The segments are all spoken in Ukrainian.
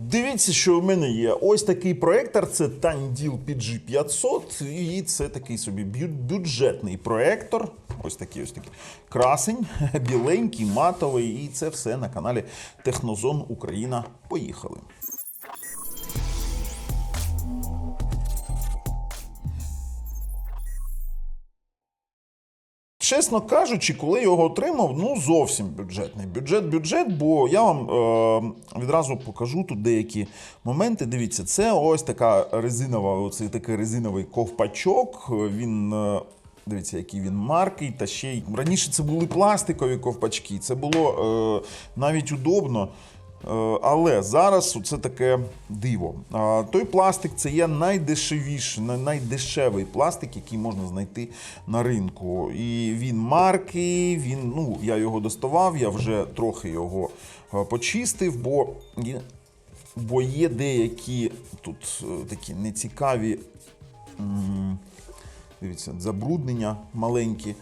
Дивіться, що в мене є. Ось такий проектор. Це Tandil PG500. І це такий собі бю- бюджетний проектор. Ось такий ось такий красень, біленький, матовий. І це все на каналі Технозон Україна. Поїхали. Чесно кажучи, коли його отримав, ну зовсім бюджетний. Бюджет, бюджет, бо я вам е, відразу покажу тут деякі моменти. Дивіться, це ось така резинова, оцей такий резиновий ковпачок. Він. Е, Дивіться, який він маркий, та ще й раніше це були пластикові ковпачки. Це було е, навіть удобно. Е, Але зараз це таке диво. Той пластик це є найдешевіший, найдешевий пластик, який можна знайти на ринку. І він марки, він, ну, я його доставав, я вже трохи його е, почистив, бо бо є деякі тут е, такі нецікаві. Дивіться, забруднення маленькі.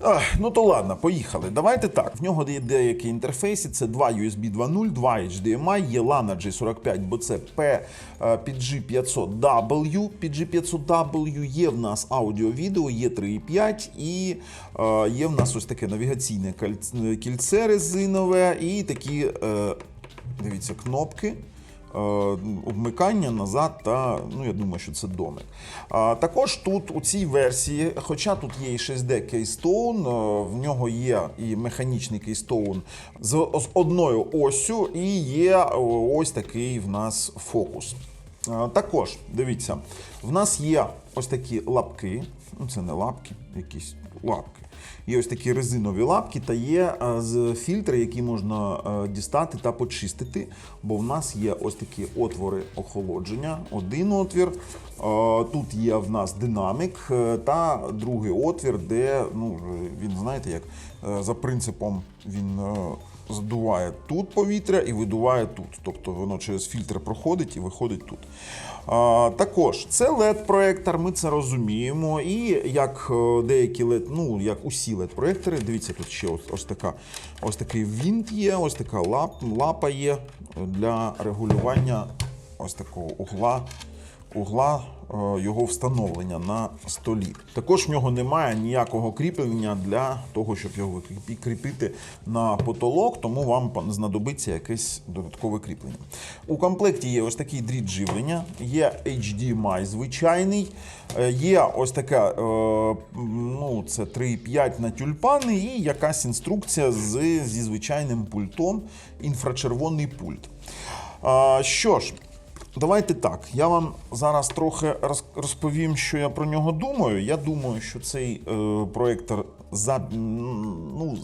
Ах, ну то ладно, поїхали. Давайте так. В нього є деякі інтерфейси. Це два USB 2.0, два HDMI, є LAN G45, бо це PG500W. PG500W є в нас аудіо-відео, є 3.5 і е, є в нас ось таке навігаційне кільце резинове і такі, е, дивіться, кнопки. Е, Обмикання назад та ну я думаю, що це домик. Також тут у цій версії, хоча тут є і 6D Keystone, е, в нього є і механічний Keystone з одною осю, і є е, ось такий в нас фокус. Також дивіться, в нас є ось такі лапки. Ну, це не лапки, якісь лапки. Є ось такі резинові лапки та є е, з фільтри, які можна е, дістати та почистити. Бо в нас є ось такі отвори охолодження. Один отвір. е, Тут є в нас динамік та другий отвір, де ну, він, знаєте, як за принципом він. Задуває тут повітря і видуває тут. Тобто воно через фільтр проходить і виходить тут. Також це LED-проектор, ми це розуміємо. І як е, деякі LED, ну як усі LED-проектори, дивіться, тут ще ось, ось така ось такий вінт є, ось така лап, лапа є для регулювання ось такого угла. Угла його встановлення на столі. Також в нього немає ніякого кріплення для того, щоб його кріпити на потолок, тому вам знадобиться якесь додаткове кріплення. У комплекті є ось такий дріт живлення, є HDMI звичайний, е, є ось така, е, ну це 3,5 на тюльпани, і якась інструкція з, зі звичайним пультом, інфрачервоний пульт. Що ж, Давайте так. Я вам зараз трохи розповім, що я про нього думаю. Я думаю, що цей е, проектор за, ну,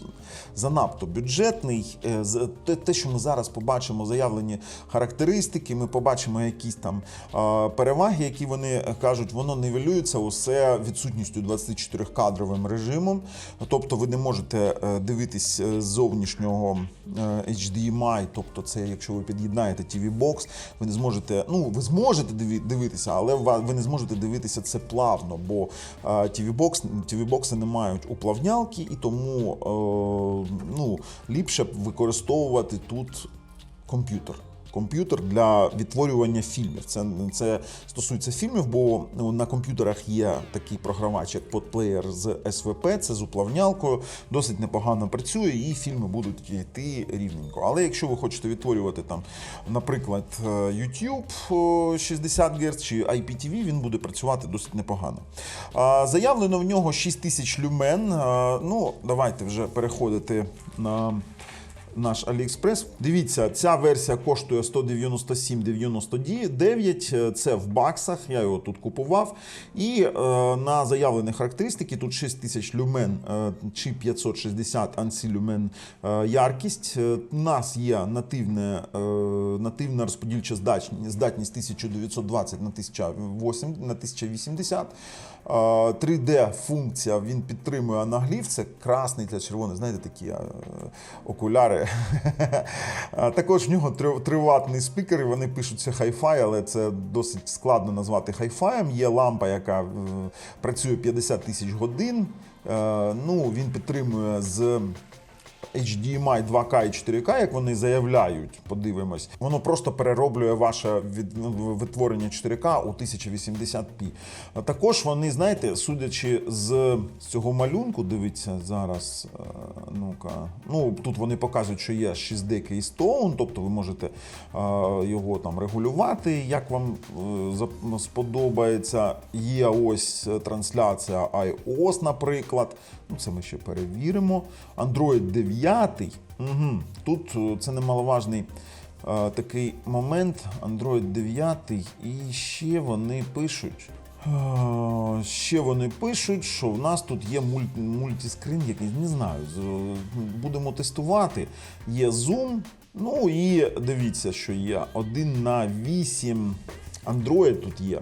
занадто бюджетний. Е, те, що ми зараз побачимо, заявлені характеристики, ми побачимо якісь там переваги, які вони кажуть, воно нівелюється усе відсутністю 24-кадровим режимом. Тобто ви не можете е, дивитись е, зовнішнього HDMI, тобто це якщо ви під'єднаєте TV-бокс, ви не зможете, ну ви зможете дивитися, але ви не зможете дивитися це плавно, бо TV-бокс, TV-бокси не мають уплавнялки, і тому е, ну, ліпше використовувати тут комп'ютер. Комп'ютер для відтворювання фільмів. Це, це стосується фільмів, бо на комп'ютерах є такий програвач, як подплеєр з СВП, це з уплавнялкою, досить непогано працює, і фільми будуть йти рівненько. Але якщо ви хочете відтворювати там, наприклад, е, YouTube е, 60 Гц чи IPTV, він буде працювати досить непогано. Заявлено в нього 6000 люмен. Ну, давайте вже переходити на наш AliExpress. Дивіться, ця версія коштує 197,99. Це в баксах. Я його тут купував. І е, на заявлені характеристики тут 6000 люмен е, чи 560 ANSI люмен е, яркість. Е, У нас є нативне, е, нативна розподільча здатність, здатність 1920 на 1008 на 1080. Е, 3D функція він підтримує анаглів. Це красний та червоний. Знаєте, такі е, окуляри. Також в нього триватний спікер, і вони пишуться хай-фай, але це досить складно назвати хай-фаєм. Є лампа, яка е, працює 50 тисяч годин. Е, Ну, він підтримує з HDMI 2K і 4K, як вони заявляють, подивимось, воно просто перероблює ваше від, ну, витворення 4К у 1080p. Також вони, знаєте, судячи з, цього малюнку, дивіться зараз. е, Ну-ка, ну тут вони показують, що є 6D Keystone, тобто ви можете е, його там регулювати, як вам е, сподобається. Є ось трансляція iOS, наприклад. Ну, це ми ще перевіримо. Android 9. Угу. Тут е, це немаловажний е, такий момент. Android 9. І ще вони пишуть. е, Ще вони пишуть, що в нас тут є мульт, мультіскрин, який не знаю. Будемо тестувати. Є Zoom. Ну і дивіться, що є 1 на 8 Android тут є.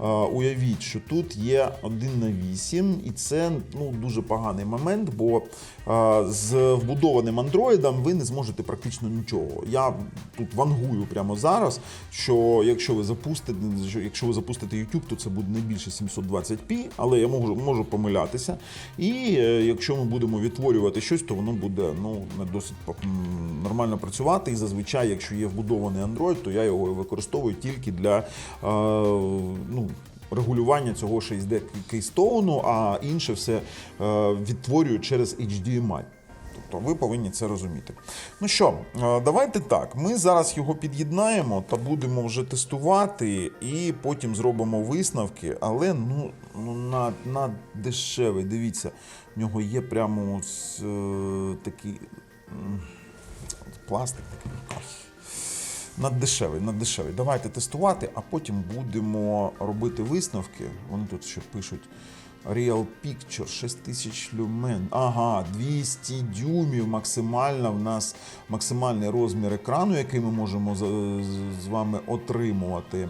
Е, Уявіть, що тут є 1 на 8, і це ну, дуже поганий момент, бо з вбудованим андроїдом ви не зможете практично нічого. Я тут вангую прямо зараз, що якщо ви запустите, що якщо ви запустите YouTube, то це буде не більше 720p, але я можу, можу помилятися. І е, якщо ми будемо відтворювати щось, то воно буде ну, досить нормально працювати. І зазвичай, якщо є вбудований Android, то я його використовую тільки для. Е, ну, Регулювання цього 6D Keystone, а інше все е, відтворюю через HDMI. Тобто ви повинні це розуміти. Ну що, е, давайте так. Ми зараз його під'єднаємо та будемо вже тестувати, і потім зробимо висновки. Але ну, ну на, на дешевий. Дивіться, в нього є прямо ось, е, такий пластик такий. Наддешевий, наддешевий. Давайте тестувати, а потім будемо робити висновки. Вони тут ще пишуть. Real Picture 6000 люмен. Ага, 200 дюймів максимально в нас максимальний розмір екрану, який ми можемо з, вами отримувати.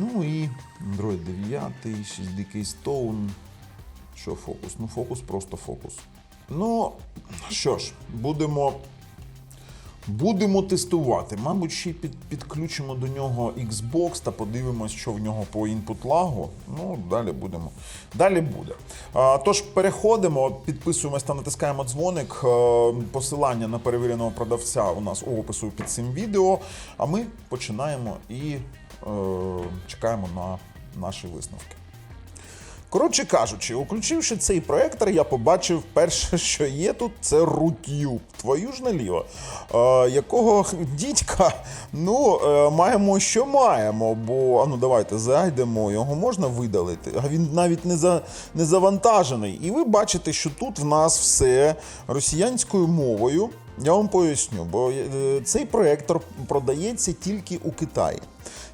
Ну і Android 9, 6D Keystone. Що фокус? Ну, фокус просто фокус. Ну, що ж, будемо Будемо тестувати. Мабуть, ще під, підключимо до нього Xbox та подивимось, що в нього по інпут лагу. Ну, далі будемо. Далі буде. А, тож переходимо, підписуємось та натискаємо дзвоник. Е, Посилання на перевіреного продавця у нас у опису під цим відео. А ми починаємо і е, чекаємо на наші висновки. Коротше кажучи, включивши цей проектор, я побачив перше, що є тут, це рутюб. Твою ж наліво. Е, якого дідька, ну, е, маємо, що маємо, бо а ну давайте зайдемо, його можна видалити, а він навіть не, за, не завантажений. І ви бачите, що тут в нас все росіянською мовою. Я вам поясню, бо е, цей проектор продається тільки у Китаї.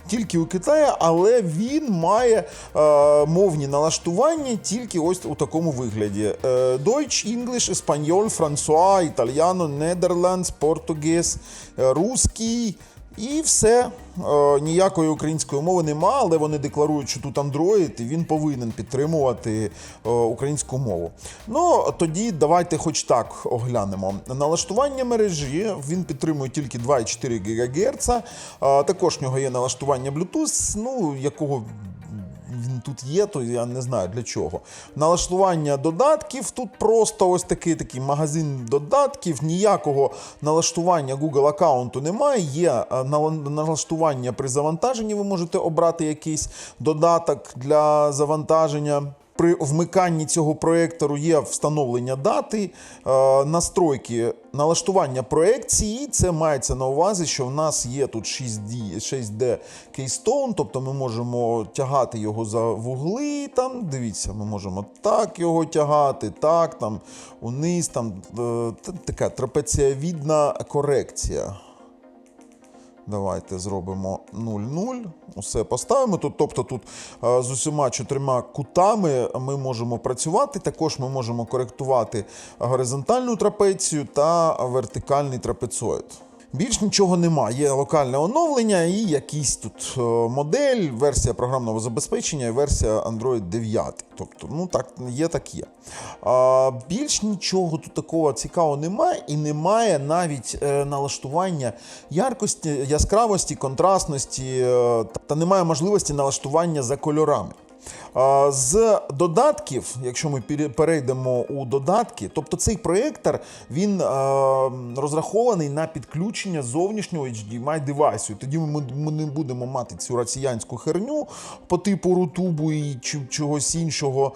Тільки у Китаї, але він має е, мовні налаштування тільки ось у такому вигляді: е, Deutsch, English, Espanol, François, Italiano, Netherlands, Portuguese, е, Руський. І все. Е, ніякої української мови нема, але вони декларують, що тут Android, і він повинен підтримувати е, українську мову. Ну, тоді давайте хоч так оглянемо. Налаштування мережі він підтримує тільки 2,4 ГГц. Е, також в нього є налаштування Bluetooth, ну, якого він тут є, то я не знаю для чого. Налаштування додатків тут просто ось такий такий магазин додатків. Ніякого налаштування Google аккаунту немає. Є е, нала- налаштування при завантаженні. Ви можете обрати якийсь додаток для завантаження. При вмиканні цього проектору є встановлення дати, е, настройки налаштування проекції. Це мається на увазі, що в нас є тут 6D, 6D Keystone, тобто ми можемо тягати його за вугли. Там дивіться, ми можемо так його тягати, так, там униз, там е, така трапецієвідна корекція. Давайте зробимо 0,0. Усе поставимо. Тут, тобто тут е, з усіма чотирма кутами ми можемо працювати. Також ми можемо коректувати горизонтальну трапецію та вертикальний трапецоїд. Більш нічого немає. Є локальне оновлення і якийсь тут е, модель, версія програмного забезпечення і версія Android 9. Тобто, ну так є, так є. А, більш нічого тут такого цікавого немає, і немає навіть е, налаштування яркості, яскравості, контрастності, е, та немає можливості налаштування за кольорами. З додатків, якщо ми перейдемо у додатки, тобто цей проєктор він розрахований на підключення зовнішнього HDMI девайсу. Тоді ми, не будемо мати цю росіянську херню по типу рутубу і чогось іншого,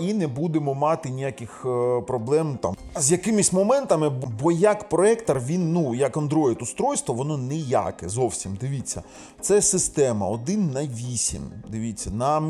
і не будемо мати ніяких е, проблем там з якимись моментами. Бо як проєктор, він ну як Android устройство, воно ніяке зовсім. Дивіться, це система 1 на 8. Дивіться, на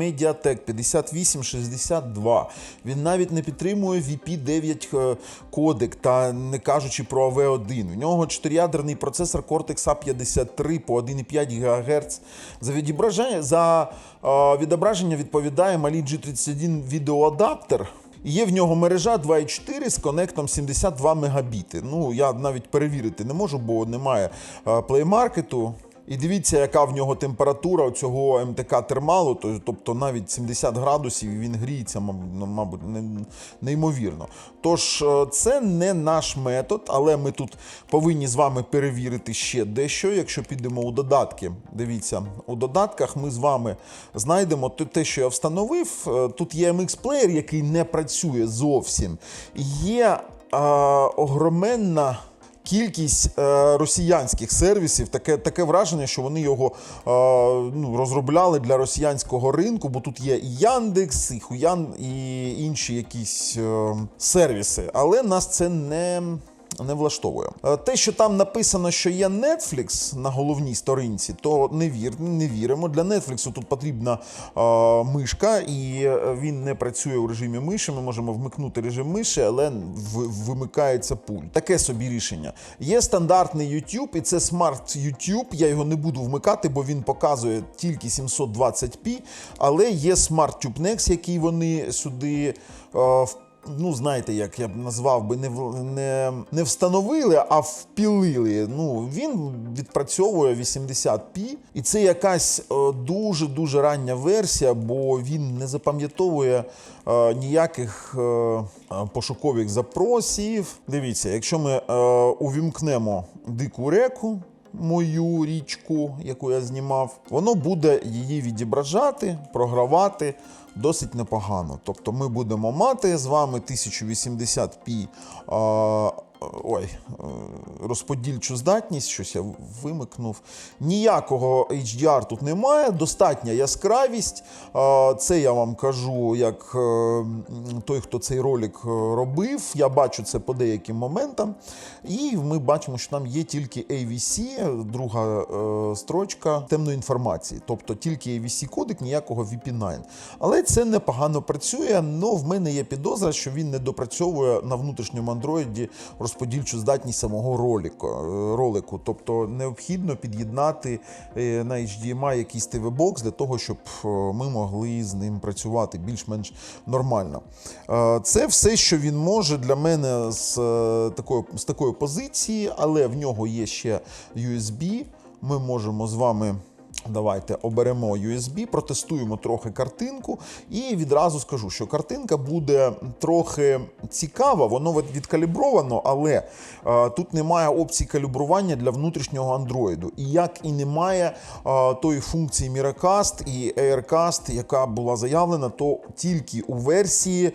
Mediatek 5862. Він навіть не підтримує VP9 е, кодек, та не кажучи про AV1. У нього чотирядерний процесор Cortex A53 по 1,5 ГГц. За відображення, за е, відображення відповідає малий G31 відеоадаптер. Є в нього мережа 2.4 з конектом 72 мегабіти. Ну, я навіть перевірити не можу, бо немає е, плеймаркету. І дивіться, яка в нього температура цього МТК термалу, тобто навіть 70 градусів він гріється, ну, мабуть, неймовірно. Тож е, це не наш метод, але ми тут повинні з вами перевірити ще дещо. Якщо підемо у додатки, дивіться, у додатках ми з вами знайдемо те- що я встановив. Е, Тут є MX Player, який не працює зовсім. Є е, огроменна. Кількість е, росіянських сервісів, таке, таке враження, що вони його е, ну, розробляли для росіянського ринку, бо тут є і Яндекс, і Хуян, і інші якісь е, сервіси. Але нас це не. Не влаштовує Е, те, що там написано, що є Netflix на головній сторінці, то не вір, не віримо. Для Netflix тут потрібна е, мишка, і е, він не працює у режимі миші. Ми можемо вмикнути режим миші, але в- вимикається пульт. Таке собі рішення. Є стандартний YouTube, і це Smart YouTube. Я його не буду вмикати, бо він показує тільки 720p. Але є Smart Tube Next, який вони сюди. е, Ну, знаєте, як я б назвав би, не, не, не встановили, а впілили. Ну, він відпрацьовує 80p, і це якась дуже-дуже рання версія, бо він не запам'ятовує е, ніяких е, е, пошукових запросів. Дивіться, якщо ми е, увімкнемо дику реку, мою річку, яку я знімав, воно буде її відображати, програвати досить непогано. Тобто ми будемо мати з вами 1080p. Ой, е, розподільчу здатність, щось я вимикнув. Ніякого HDR тут немає, достатня яскравість. Це я вам кажу, як е, той, хто цей ролик е, робив. Я бачу це по деяким моментам. І ми бачимо, що там є тільки AVC, друга строчка темної інформації. Тобто тільки AVC кодек, ніякого VP9. Але це непогано працює, але в мене є підозра, що він не допрацьовує на внутрішньому андроїді розподільчу здатність самого ролику. е, ролику. Тобто необхідно під'єднати е, на HDMI якийсь TV-бокс для того, щоб е, ми могли з ним працювати більш-менш нормально. Це все, що він може для мене з такої, з такої позиції, але в нього є ще USB. Ми можемо з вами. Давайте оберемо USB, протестуємо трохи картинку, і відразу скажу, що картинка буде трохи цікава, воно відкалібровано, але е, тут немає опції калібрування для внутрішнього Android. І як і немає е, тої функції Miracast і Aircast, яка була заявлена, то тільки у версії е,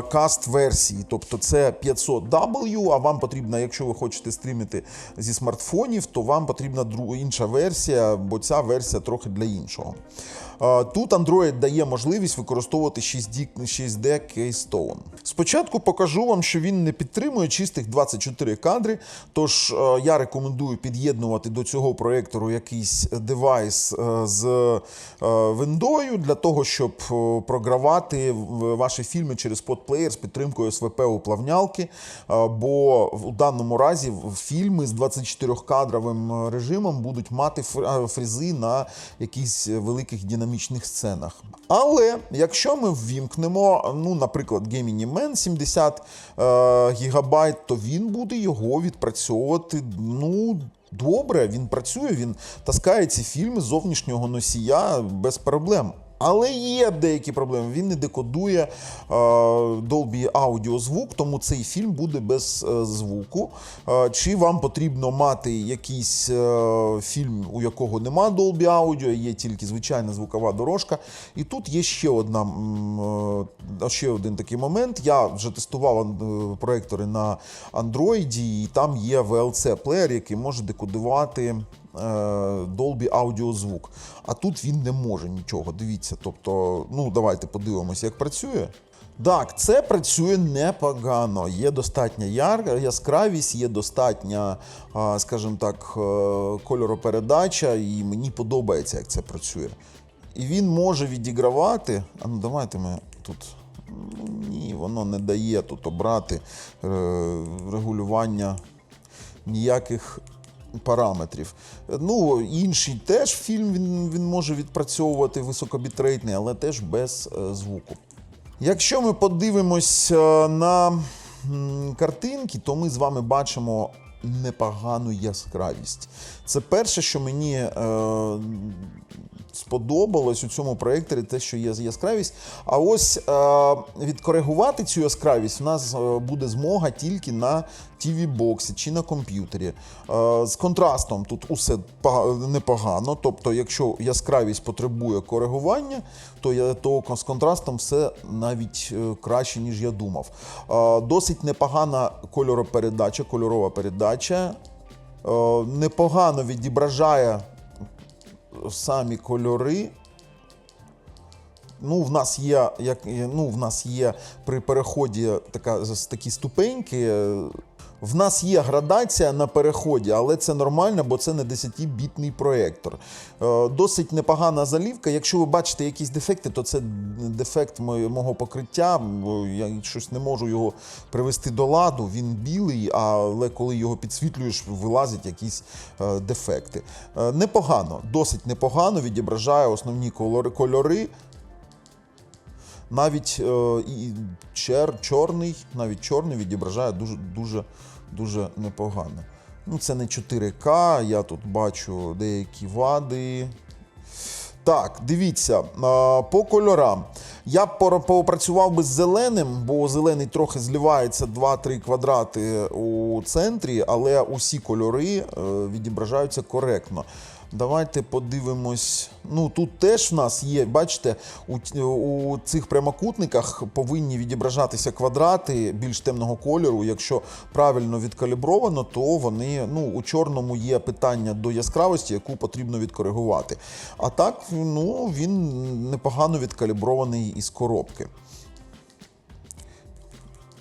cast версії. Тобто це 500W, а вам потрібна, якщо ви хочете стрімити зі смартфонів, то вам потрібна інша версія, бо ця версія трохи для іншого. Тут Android дає можливість використовувати 6D, 6D Keystone. Спочатку покажу вам, що він не підтримує чистих 24 кадри, тож е, я рекомендую під'єднувати до цього проєктору якийсь девайс е, з е, виндою для того, щоб програвати ваші фільми через подплеєр з підтримкою СВП уплавнялки. Бо у даному разі фільми з 24-кадровим режимом будуть мати фрізи на якихось великих динамічних сценах. Але якщо ми ввімкнемо, ну, наприклад, Gemini Man 70 е, гігабайт, то він буде його відпрацьовувати. Ну, добре, він працює, він таскає ці фільми зовнішнього носія без проблем. Але є деякі проблеми. Він не декодує е, Dolby Audio звук, тому цей фільм буде без е, звуку. Е, чи вам потрібно мати якийсь фільм, у якого нема Dolby Audio, є тільки звичайна звукова дорожка. І тут є ще одна ще один такий момент. Я вже тестував проектори на Android, і там є VLC плеєр, який може декодувати Dolby Audio звук. А тут він не може нічого. Дивіться, тобто, ну давайте подивимося, як працює. Так, це працює непогано. Є достатня яскравість, є достатня, скажімо так, е, кольоропередача, і мені подобається, як це працює. І він може відігравати. А ну давайте ми тут. Ні, воно не дає тут обрати е, регулювання ніяких параметрів. Ну, інший теж фільм він, він може відпрацьовувати високобітрейтний, але теж без е, звуку. Якщо ми подивимось е, на картинки, то ми з вами бачимо непогану яскравість. Це перше, що мені е, сподобалось у цьому проєкторі, те, що є яскравість. А ось е, відкоригувати цю яскравість в нас е, буде змога тільки на TV-боксі чи на комп'ютері. Е, з контрастом тут усе непогано. Тобто, якщо яскравість потребує коригування, то, я, то з контрастом все навіть краще, ніж я думав. Досить непогана кольоропередача, кольорова передача. Непогано відображає самі кольори. Ну, в нас є, як, ну, в нас є при переході така, такі ступеньки. В нас є градація на переході, але це нормально, бо це не 10-бітний проєктор. Е, Досить непогана залівка. Якщо ви бачите якісь дефекти, то це дефект мого покриття. Я щось не можу його привести до ладу. Він білий, але коли його підсвітлюєш, вилазять якісь е, дефекти. Е, Непогано, досить непогано відображає основні кольори. Навіть е, і чер, чорний, навіть чорний відображає дуже, дуже, дуже непогано. Ну, це не 4К, я тут бачу деякі вади. Так, дивіться, по кольорам. Я попрацював би з зеленим, бо зелений трохи зливається 2-3 квадрати у центрі, але усі кольори е, відображаються коректно. Давайте подивимось. Ну тут теж в нас є, бачите, у, у цих прямокутниках повинні відображатися квадрати більш темного кольору. Якщо правильно відкалібровано, то вони ну, у чорному є питання до яскравості, яку потрібно відкоригувати. А так, ну він непогано відкалібрований із коробки.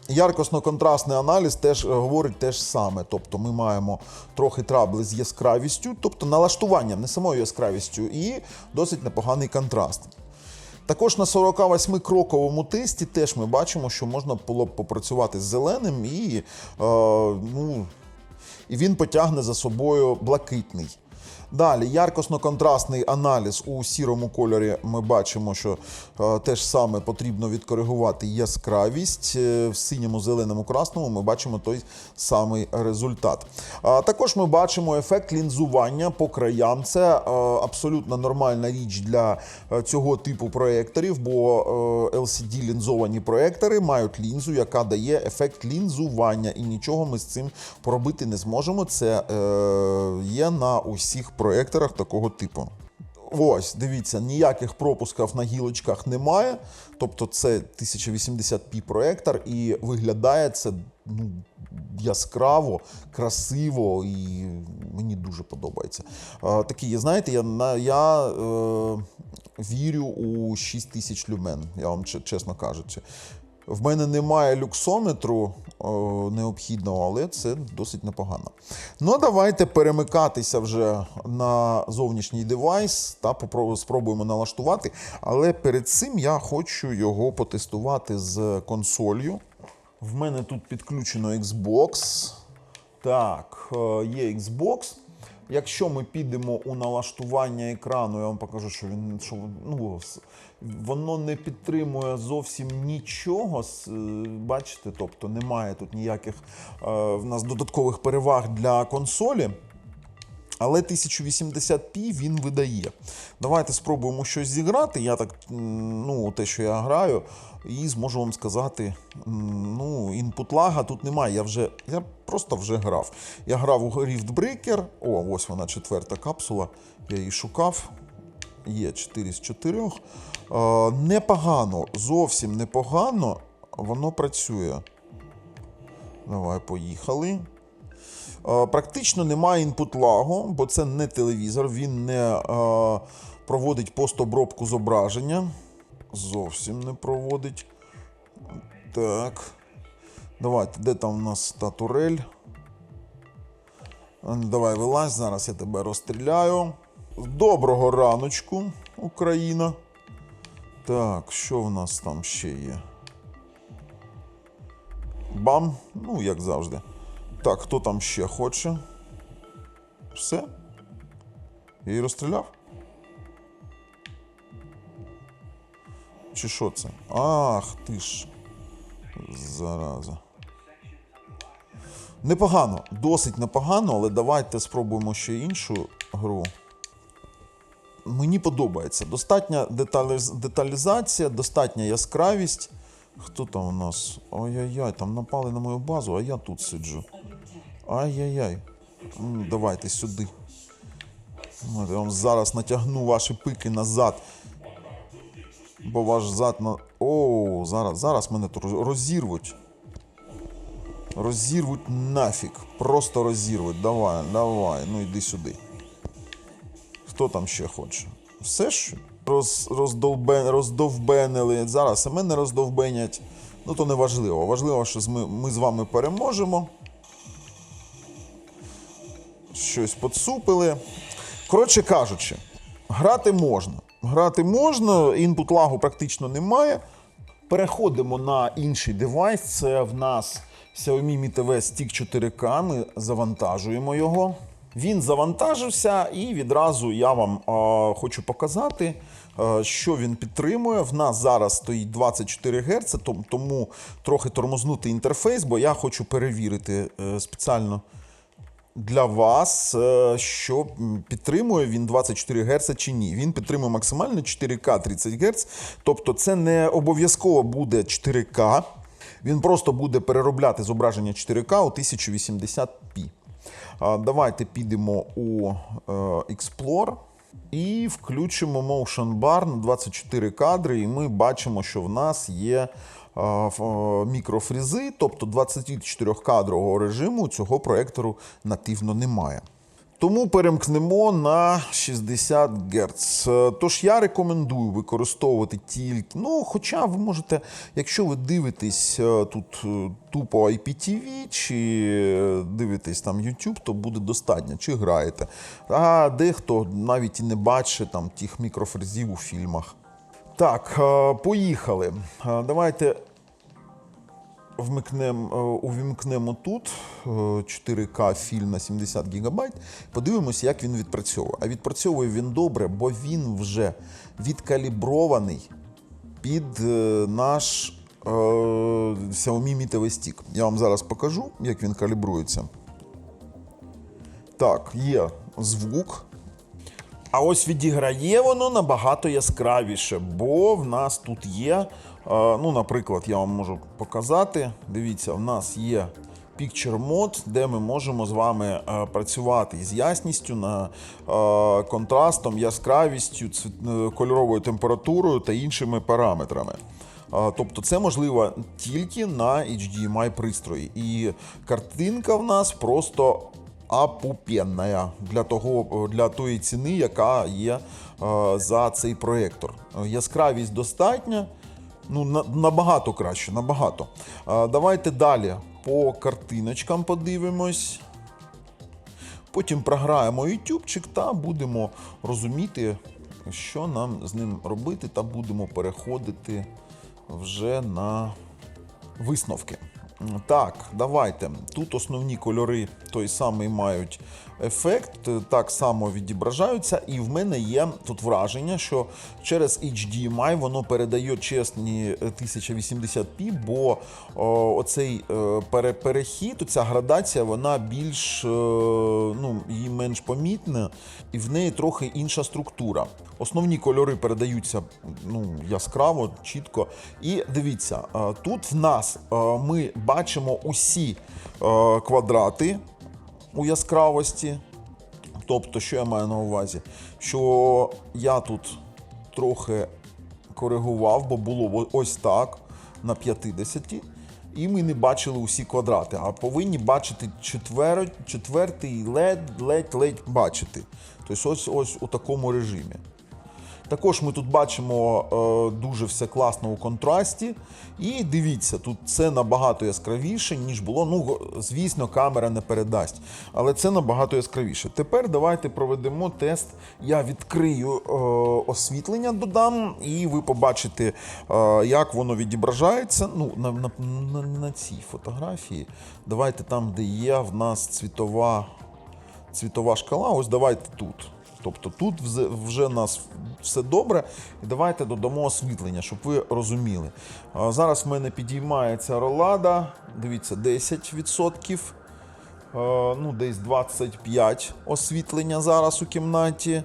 Яркосно-контрастний аналіз теж е, говорить те ж саме. Тобто ми маємо трохи трабли з яскравістю, тобто налаштуванням, не самою яскравістю, і досить непоганий контраст. Також на 48-кроковому тесті теж ми бачимо, що можна було б попрацювати з зеленим, і, е, ну, і він потягне за собою блакитний. Далі, яркосно-контрастний аналіз у сірому кольорі ми бачимо, що е, те ж саме потрібно відкоригувати яскравість. Е, В синьому, зеленому, красному ми бачимо той самий результат. Також ми бачимо ефект лінзування по краям. Це е, абсолютно нормальна річ для цього типу проєкторів, бо е, LCD-лінзовані проєктори мають лінзу, яка дає ефект лінзування, і нічого ми з цим поробити не зможемо. Це є на усіх проєкторах такого типу. Ось, дивіться, ніяких пропусків на гілочках немає. Тобто це 1080p проєктор, і виглядає це ну, яскраво, красиво і мені дуже подобається. Е, такий, знаєте, я, я е, вірю у 6000 люмен, я вам чесно кажучи. В мене немає люксометру е, необхідного, але це досить непогано. Ну, давайте перемикатися вже на зовнішній девайс та спробуємо налаштувати. Але перед цим я хочу його потестувати з консолью. В мене тут підключено Xbox. Так, е, є Xbox. Якщо ми підемо у налаштування екрану, я вам покажу, що він що, ну, воно не підтримує зовсім нічого. е, Бачите, тобто немає тут ніяких е, в нас додаткових переваг для консолі. Але 1080p він видає. Давайте спробуємо щось зіграти. Я так, ну, те, що я граю, і зможу вам сказати: ну, інпут лага тут немає. Я вже я просто вже грав. Я грав у Rift Breaker. О, ось вона четверта капсула. Я її шукав. Є 4 з 4. Е, непогано, зовсім непогано. Воно працює. Давай, поїхали. Е, Практично немає інпут лагу, бо це не телевізор, він не е, проводить постобробку зображення. Зовсім не проводить. Так. Давайте, де там у нас та турель? Давай вилазь, зараз я тебе розстріляю. Доброго раночку, Україна. Так, що в нас там ще є? Бам! Ну, як завжди. Так, хто там ще хоче? Все? Я її розстріляв? Чи що це? Ах, ти ж. Зараза. Непогано, досить непогано, але давайте спробуємо ще іншу гру. Мені подобається. Достатня деталіз... деталізація, достатня яскравість. Хто там у нас? Ай-яй-яй, там напали на мою базу, а я тут сиджу. Ай-яй-яй. Давайте сюди. Я вам зараз натягну ваші пики назад. Бо ваш зад на. О, зараз, зараз мене тут розірвуть. Розірвуть нафіг. Просто розірвуть. Давай, давай, ну йди сюди. Хто там ще хоче? Все ж роз, роздовбен, роздовбенили. Зараз і мене роздовбенять. Ну то не важливо. Важливо, що ми, ми з вами переможемо. Щось подсупили. Коротше кажучи, грати можна. Грати можна, інпут лагу практично немає. Переходимо на інший девайс. Це в нас Xiaomi Mi TV Stick 4K. Ми завантажуємо його. Він завантажився, і відразу я вам е, хочу показати, е, що він підтримує. В нас зараз стоїть 24 Гц, тому трохи тормознути інтерфейс, бо я хочу перевірити е, спеціально для вас, е, що підтримує він 24 Гц чи ні. Він підтримує максимально 4К 30 Гц, тобто це не обов'язково буде 4К. Він просто буде переробляти зображення 4К у 1080p. Давайте підемо у е, Explore і включимо Motion Bar на 24 кадри, і ми бачимо, що в нас є е, е, мікрофрізи, тобто 24-кадрового режиму цього проектору нативно немає. Тому перемкнемо на 60 Гц. Е, Тож я рекомендую використовувати тільки. Ну, хоча ви можете, якщо ви дивитесь е, тут е, тупо IPTV чи дивитесь там YouTube, то буде достатньо, чи граєте. А дехто навіть і не бачить там тих мікрофрезів у фільмах. Так, поїхали. Давайте вмикнем, е, увімкнемо тут е, 4К фільм на 70 ГБ. Подивимося, як він відпрацьовує. А відпрацьовує він добре, бо він вже відкалібрований під е, наш е, Xiaomi Mi TV Stick. Я вам зараз покажу, як він калібрується. Так, є звук. А ось відіграє воно набагато яскравіше, бо в нас тут є. Ну, наприклад, я вам можу показати. Дивіться, в нас є Picture Mode, де ми можемо з вами е, працювати з ясністю, на, е, контрастом, яскравістю, е, кольоровою температурою та іншими параметрами. Тобто це можливо тільки на HDMI пристрої. І картинка в нас просто апупенна для того, для тої ціни, яка є за цей проєктор. Е, Яскравість достатня. Ну, набагато краще, набагато. Давайте далі по картиночкам подивимось. Потім програємо ютубчик та будемо розуміти, що нам з ним робити, та будемо переходити вже на висновки. Так, давайте. Тут основні кольори той самий мають ефект е, так само відображаються, і в мене є тут враження, що через HDMI воно передає чесні е, 1080p, бо о, оцей е, перехід, ця градація, вона більш е, ну, її менш помітна, і в неї трохи інша структура. Основні кольори передаються ну, яскраво, чітко. І дивіться, е, тут в нас е, ми бачимо усі е, квадрати у яскравості. Тобто, що я маю на увазі? Що я тут трохи коригував, бо було ось так на 50, і ми не бачили усі квадрати, а повинні бачити четвер, четвертий ледь, ледь, ледь бачити. Тобто ось ось у такому режимі. Також ми тут бачимо е, дуже все класно у контрасті. І дивіться, тут це набагато яскравіше, ніж було. Ну, звісно, камера не передасть, але це набагато яскравіше. Тепер давайте проведемо тест. Я відкрию е, освітлення, додам, і ви побачите, е, як воно відображається. Ну, на, на, на, на цій фотографії. Давайте там, де є в нас цвітова, цвітова шкала. Ось давайте тут. Тобто тут вже у нас все добре. І давайте додамо освітлення, щоб ви розуміли. Зараз в мене підіймається ролада. Дивіться, 10%. Е, Ну, десь 25 освітлення зараз у кімнаті.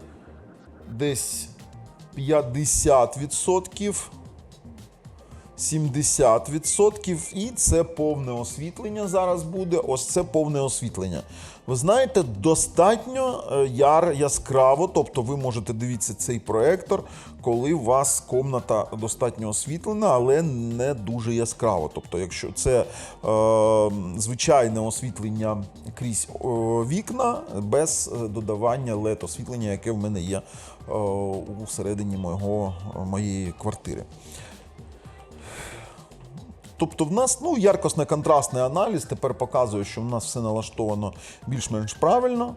Десь 50%. 70% і це повне освітлення зараз буде. Ось це повне освітлення. Ви знаєте, достатньо е, яр яскраво, тобто ви можете дивитися цей проектор, коли у вас комната достатньо освітлена, але не дуже яскраво. Тобто, якщо це е, звичайне освітлення крізь е, вікна без е, додавання LED освітлення, яке в мене є е, у середині моєї квартири. Тобто в нас ну, яркосно-контрастний аналіз тепер показує, що в нас все налаштовано більш-менш правильно.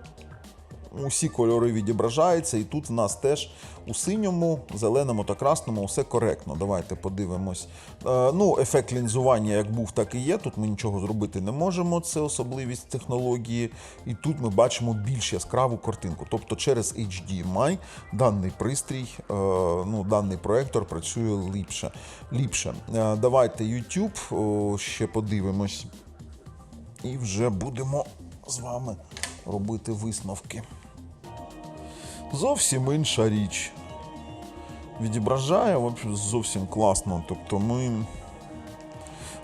Усі кольори відображаються, і тут в нас теж у синьому, зеленому та красному все коректно. Давайте подивимось. Е, ну, ефект лінзування як був, так і є. Тут ми нічого зробити не можемо. Це особливість технології. І тут ми бачимо більш яскраву картинку. Тобто через HDMI даний пристрій, е, ну, даний проектор працює ліпше. ліпше. Е, давайте YouTube ще подивимось. І вже будемо з вами робити висновки. Зовсім інша річ. Відображає зовсім класно. Тобто ми.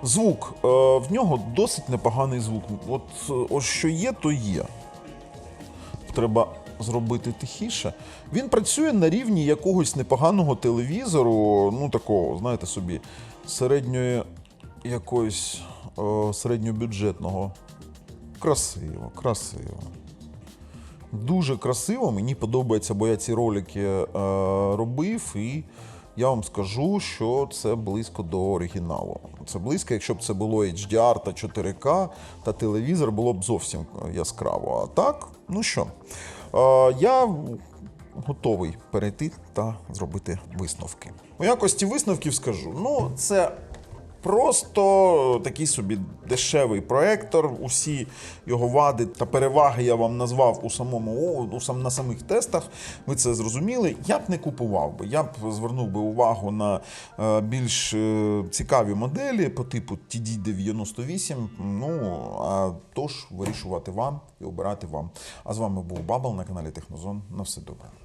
Звук. Е, в нього досить непоганий звук. От е, ось що є, то є. Треба зробити тихіше. Він працює на рівні якогось непоганого телевізору, ну такого, знаєте собі, середньої якоїсь е, середньобюджетного. Красиво, красиво. Дуже красиво, мені подобається, бо я ці ролики е, робив, і я вам скажу, що це близько до оригіналу. Це близько, якщо б це було HDR та 4К, та телевізор було б зовсім яскраво. А так, ну що, е, я готовий перейти та зробити висновки. У якості висновків скажу: ну, це Просто такий собі дешевий проектор. Усі його вади та переваги я вам назвав у самому у сам на самих тестах. Ви це зрозуміли. Я б не купував би. Я б звернув би увагу на е, більш е, цікаві моделі по типу TD98. Ну а тож вирішувати вам і обирати вам. А з вами був Бабл на каналі Технозон. На все добре.